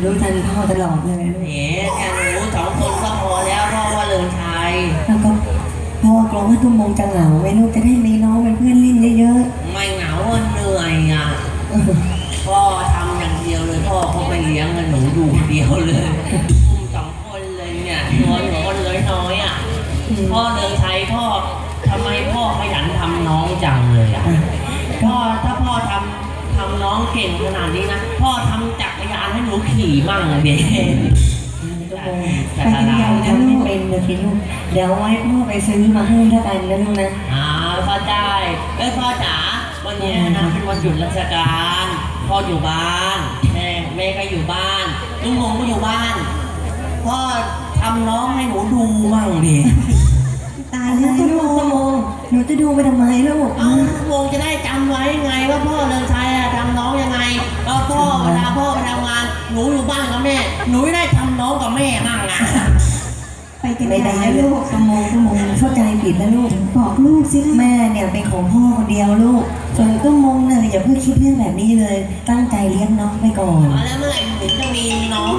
รู้ทันพ่อตลอดเลยเอ๋แค่หนูสองคนก็พอแล้วพ่อว่าเลินชัยแล้วก็พ่อกลัวว่าตุ้มมงจะเหงาไว้ลูกจะได้มีน้องเป็นเพื่อนเล่นเยอะไม่เหงาอะเหนื่อยอะๆเออพ่อทำอย่างเดียวเลยพ่อเขาไปเลี้ยงกันหนูอยู่คนเดียวเลยอุ้มสองคนเลยเนี่ยตัวหนูก็เลยน้อยอะพ่อเลินชัยพ่อทำไมพ่อขยันทำน้องจังเลยอะพ่อถ้าพ่อทำทำน้องเก่งขนาดนี้นะพ่อทำจักรยานให้หนูขี่มั่งอะเด็ตุ้มมงไปกันใหญ่ทำไม่เป็นเลยสิลูก เดี๋ยวไว้พ่อไปซื้อมาให้แล้วกันนะลูกนะ อ่าพ่อได้เอ้ยพ่อจ๋าวันนี้นะเป็นวันหยุดราชการพ่ออยู่บ้านแม่แม่ก็อยู่บ้านลุงมงก็อยู่บ้านพ่อทำน้องให้หนูดูมั่งดิตายแล้วตุ้มมงตุ้มมงหนูจะดูไปทำไมลูก เอ้า หนูไม่ได้ทำน้องกับแม่มั่งอะไปกันไม่ใหญ่ได้นะลูลูกกตุ้มมงตุ้มมงเข้าใจผิดนะลูก บอกลูกสิคะแม่เนี่ยเป็นของพ่อคนเดียวลูกส่วนตุ้มมงเนี่ยอย่าเพิ่งคิดเรื่องแบบนี้เลย ตั้งใจเลี้ยงน้องไปก่อน แล้วเมื่อไหร่ถึงจะมีน้อง